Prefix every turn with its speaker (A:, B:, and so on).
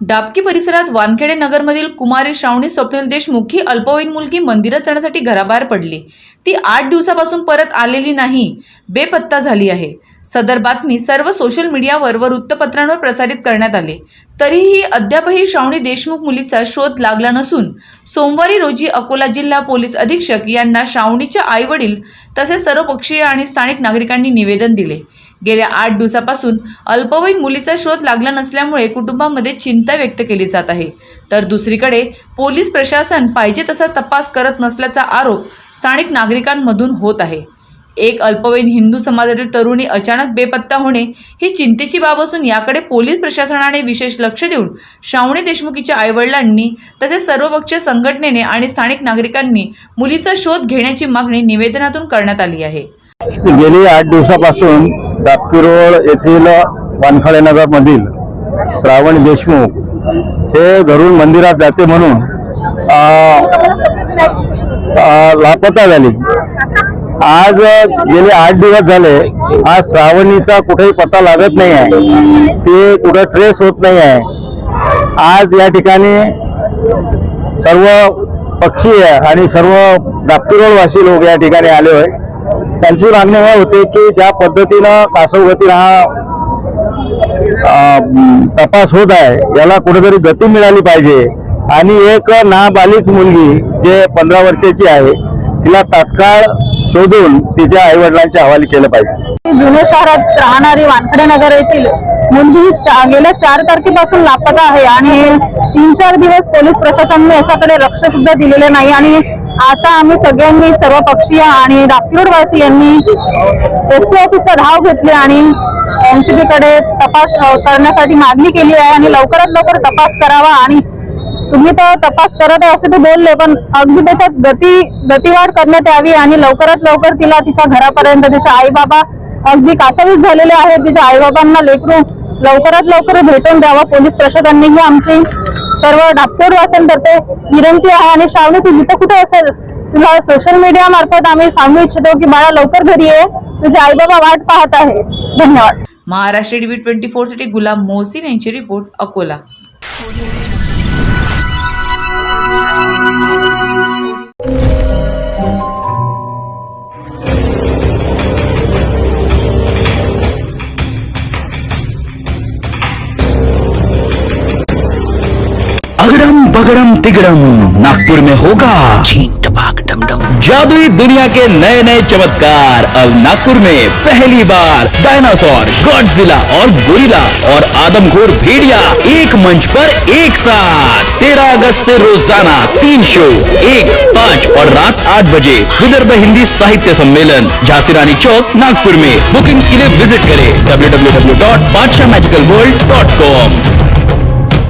A: डाबकी परिसरात वानखेडे नगरमधील कुमारी श्रावणी स्वप्नील देशमुख ही अल्पवयीन मुलगी मंदिरात जाण्यासाठी घराबाहेर पडली. ती आठ दिवसापासून परत आलेली नाही. बेपत्ता झाली आहे. सदर बातमी सर्व सोशल मीडियावर व वृत्तपत्रांवर प्रसारित करण्यात आले. तरीही अद्यापही श्रावणी देशमुख मुलीचा शोध लागला नसून सोमवारी रोजी अकोला जिल्हा पोलीस अधीक्षक यांना श्रावणीच्या आईवडील तसेच सर्व पक्षीय आणि स्थानिक नागरिकांनी निवेदन दिले. गेल्या आठ दिवसापासून अल्पवयीन मुलीचा शोध लागला नसल्यामुळे कुटुंबामध्ये चिंता व्यक्त केली जात आहे. तर दुसरीकडे पोलीस प्रशासन पाहिजे तसा तपास करत नसल्याचा आरोप स्थानिक नागरिकांमधून होत आहे. एक अल्पवयीन हिंदू समाजातील तरुणी अचानक बेपत्ता होणे ही चिंतेची बाब असून याकडे पोलीस प्रशासनाने विशेष लक्ष देऊन श्रावणी देशमुखीच्या आईवडिलांनी तसेच सर्वपक्षीय संघटनेने आणि स्थानिक नागरिकांनी मुलीचा शोध घेण्याची मागणी निवेदनातून करण्यात आली आहे.
B: गेली आठ दिवसापासून दापकी रोड येथील वानखळे श्रावण देशमुख हे घरून मंदिरात जाते म्हणून लापता झाली. आज गेले आठ दिवस झाले आज श्रावणीचा कुठेही पत्ता लागत नाही आहे. ते कुठं ट्रेस होत नाही आहे. आज या ठिकाणी सर्व पक्षी आणि सर्व दापकी रोडवासी लोक या ठिकाणी आले होय. त्यांची मागणी हे होते की ज्या पद्धतीनं कासवगतीनं हा तपास होत आहे याला कुठेतरी गती मिळाली पाहिजे. आणि एक नाबालिक मुलगी जे पंधरा वर्षाची आहे तिला तात्काळ शोधून तिच्या आई वडिलांच्या हवाली केलं पाहिजे.
C: जुने शहरात राहणारी वानखडे नगर येथील मुलगी ही गेल्या चार तारखेपासून लापता आहे आणि तीन चार दिवस पोलीस प्रशासनाने याच्याकडे लक्ष सुद्धा दिलेले नाही आणि आता आम्ही सगळ्यांनी सर्व पक्षीय आणि वासी यांनी एस पी ऑफिसला धाव घेतली आणि एनसीबी कडे तपास करण्यासाठी मागणी केली आहे आणि लवकरात लवकर तपास करावा आणि तुम्ही तर तपास करत आहे असे ते बोलले पण अगदी त्याच्यात गती गतीवाढ करण्यात यावी आणि लवकरात लवकर तिला तिच्या घरापर्यंत तिच्या आई बाबा अगदी कासावीस झालेले आहेत. तिच्या आई बाबांना लेकरू लवकरात लवकर भेटून द्यावा. पोलीस प्रशासनाने ही आमची सर्व डाक्टर वाचनतर्फे विनंती आहे आणि श्रावणी तू जिथं कुठे असेल? तुला सोशल मीडिया मार्फत आम्ही सांगू इच्छितो की बाळा लवकर घरी ये. तुझे आई बाबा वाट पाहत आहे. धन्यवाद.
A: महाराष्ट्र टीव्ही ट्वेंटी फोरसाठी गुलाम मोहसिन यांची रिपोर्ट अकोला.
D: अगड़म बगड़म तिगड़म। नागपुर में होगा। जादुई दुनिया के नए नए चमत्कार। अब नागपुर में पहली बार डायनासोर गॉडजिला और गोरिल्ला और आदमखोर भेड़िया एक मंच पर एक साथ। तेरह अगस्त रोज़ाना तीन शो एक पाँच और रात आठ बजे विदर्भ हिंदी साहित्य सम्मेलन झांसी रानी चौक नागपुर में। बुकिंग्स के लिए विज़िट करें www.badshaahmagicalworld.com